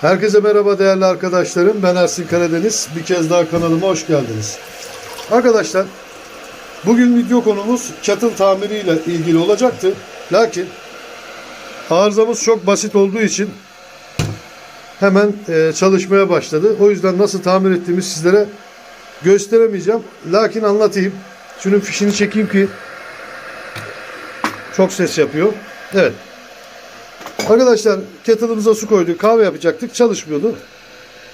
Herkese merhaba değerli arkadaşlarım. Ben Ersin Karadeniz. Bir kez daha kanalıma hoş geldiniz. Arkadaşlar bugün video konumuz kettle tamiriyle ilgili olacaktı. Lakin arızamız çok basit olduğu için hemen e, çalışmaya başladı. O yüzden nasıl tamir ettiğimi sizlere gösteremeyeceğim. Lakin anlatayım. Şunun fişini çekeyim ki çok ses yapıyor. Evet. Arkadaşlar kettle'ımıza su koyduk. Kahve yapacaktık. Çalışmıyordu.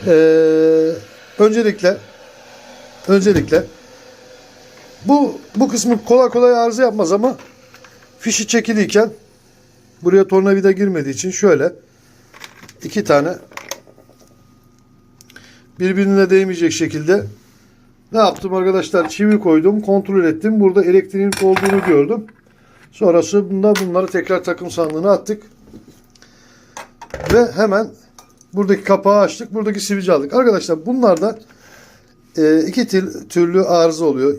Ee, öncelikle öncelikle bu bu kısmı kolay kolay arıza yapmaz ama fişi çekiliyken buraya tornavida girmediği için şöyle iki tane birbirine değmeyecek şekilde ne yaptım arkadaşlar? Çivi koydum. Kontrol ettim. Burada elektriğin olduğunu gördüm. Sonrası bunda bunları tekrar takım sandığına attık. Ve hemen buradaki kapağı açtık. Buradaki sivici aldık. Arkadaşlar bunlarda e, iki til- türlü arıza oluyor.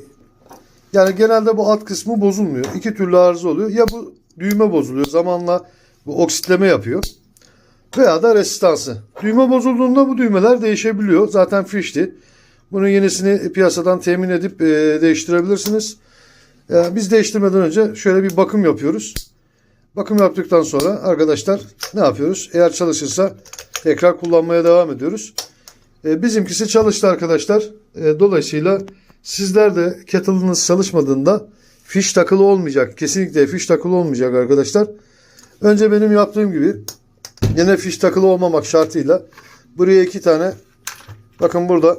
Yani genelde bu alt kısmı bozulmuyor. İki türlü arıza oluyor. Ya bu düğme bozuluyor. Zamanla bu oksitleme yapıyor. Veya da resistansı. Düğme bozulduğunda bu düğmeler değişebiliyor. Zaten fişti. Bunun yenisini piyasadan temin edip e, değiştirebilirsiniz. E, biz değiştirmeden önce şöyle bir bakım yapıyoruz. Bakım yaptıktan sonra arkadaşlar ne yapıyoruz? Eğer çalışırsa tekrar kullanmaya devam ediyoruz. E, bizimkisi çalıştı arkadaşlar. E, dolayısıyla sizler de kettle'ınız çalışmadığında fiş takılı olmayacak. Kesinlikle fiş takılı olmayacak arkadaşlar. Önce benim yaptığım gibi yine fiş takılı olmamak şartıyla buraya iki tane bakın burada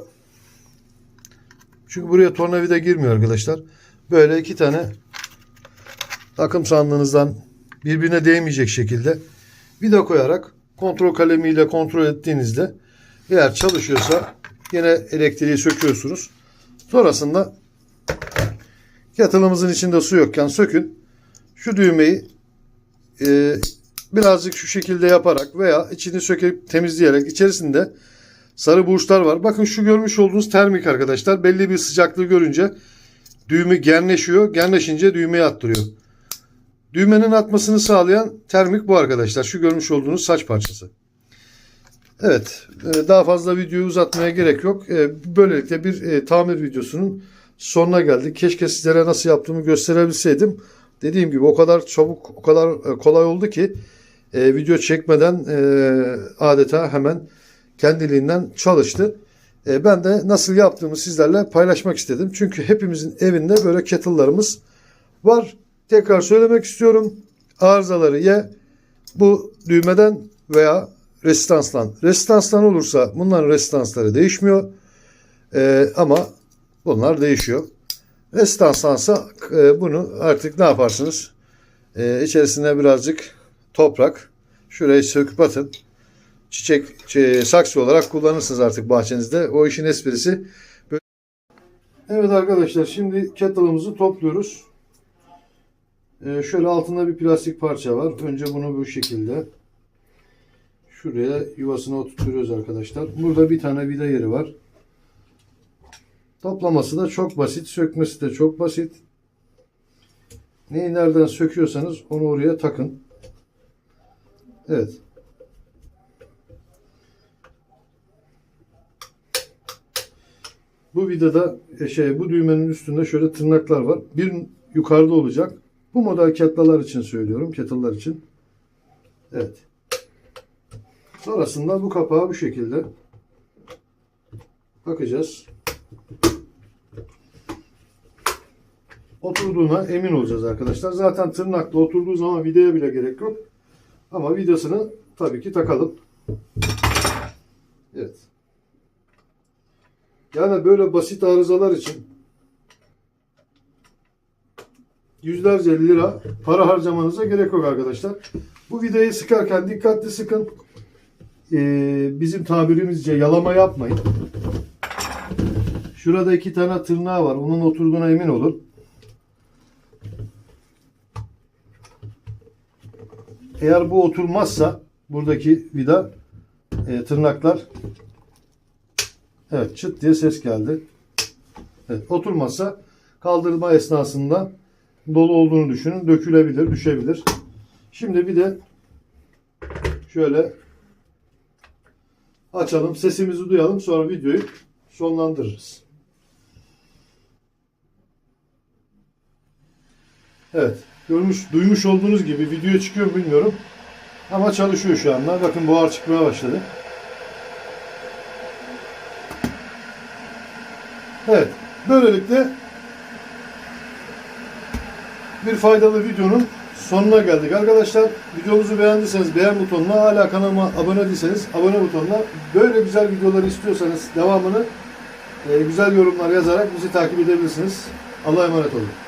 çünkü buraya tornavida girmiyor arkadaşlar. Böyle iki tane takım sandığınızdan birbirine değmeyecek şekilde vida koyarak kontrol kalemiyle kontrol ettiğinizde eğer çalışıyorsa yine elektriği söküyorsunuz. Sonrasında kettle'ımızın içinde su yokken sökün. Şu düğmeyi e, birazcık şu şekilde yaparak veya içini söküp temizleyerek içerisinde sarı burçlar var. Bakın şu görmüş olduğunuz termik arkadaşlar. Belli bir sıcaklığı görünce düğme genleşiyor. Genleşince düğmeyi attırıyor. Düğmenin atmasını sağlayan termik bu arkadaşlar. Şu görmüş olduğunuz saç parçası. Evet. e, Daha fazla videoyu uzatmaya gerek yok. E, Böylelikle bir e, tamir videosunun sonuna geldik. Keşke sizlere nasıl yaptığımı gösterebilseydim. Dediğim gibi o kadar çabuk, o kadar kolay oldu ki video çekmeden adeta hemen kendiliğinden çalıştı. Ben de nasıl yaptığımı sizlerle paylaşmak istedim. Çünkü hepimizin evinde böyle kettle'larımız var. Tekrar söylemek istiyorum. Arızaları ya bu düğmeden veya resistanstan. Resistanstan olursa bunların resistansları değişmiyor. E, ama bunlar değişiyor. Resistanstansa e, bunu artık ne yaparsınız? E, içerisine birazcık toprak. Şurayı söküp atın çiçek şey, saksı olarak kullanırsınız artık bahçenizde. O işin esprisi. Evet arkadaşlar şimdi kettle'ımızı topluyoruz. Ee, şöyle altında bir plastik parça var. Önce bunu bu şekilde şuraya yuvasına oturtuyoruz arkadaşlar. Burada bir tane vida yeri var. Toplaması da çok basit. Sökmesi de çok basit. Neyi nereden söküyorsanız onu oraya takın. Evet. Bu vidada e, şey bu düğmenin üstünde şöyle tırnaklar var. Bir yukarıda olacak. Bu model kettle'lar için söylüyorum. Kettle'lar için. Evet. Sonrasında bu kapağı bu şekilde bakacağız. Oturduğuna emin olacağız arkadaşlar. Zaten tırnakla oturduğu zaman vidaya bile gerek yok. Ama vidasını tabii ki takalım. Evet. Yani böyle basit arızalar için yüzlerce lira para harcamanıza gerek yok arkadaşlar. Bu vidayı sıkarken dikkatli sıkın. Ee, bizim tabirimizce yalama yapmayın. Şurada iki tane tırnağı var. Onun oturduğuna emin olun. Eğer bu oturmazsa buradaki vida e, tırnaklar Evet çıt diye ses geldi. Evet, oturmazsa kaldırma esnasında dolu olduğunu düşünün. Dökülebilir, düşebilir. Şimdi bir de şöyle açalım, sesimizi duyalım. Sonra videoyu sonlandırırız. Evet. Görmüş, duymuş olduğunuz gibi video çıkıyor bilmiyorum. Ama çalışıyor şu anda. Bakın buhar çıkmaya başladı. Evet. Böylelikle bir faydalı videonun sonuna geldik. Arkadaşlar videomuzu beğendiyseniz beğen butonuna hala kanalıma abone değilseniz abone butonuna böyle güzel videoları istiyorsanız devamını e, güzel yorumlar yazarak bizi takip edebilirsiniz. Allah'a emanet olun.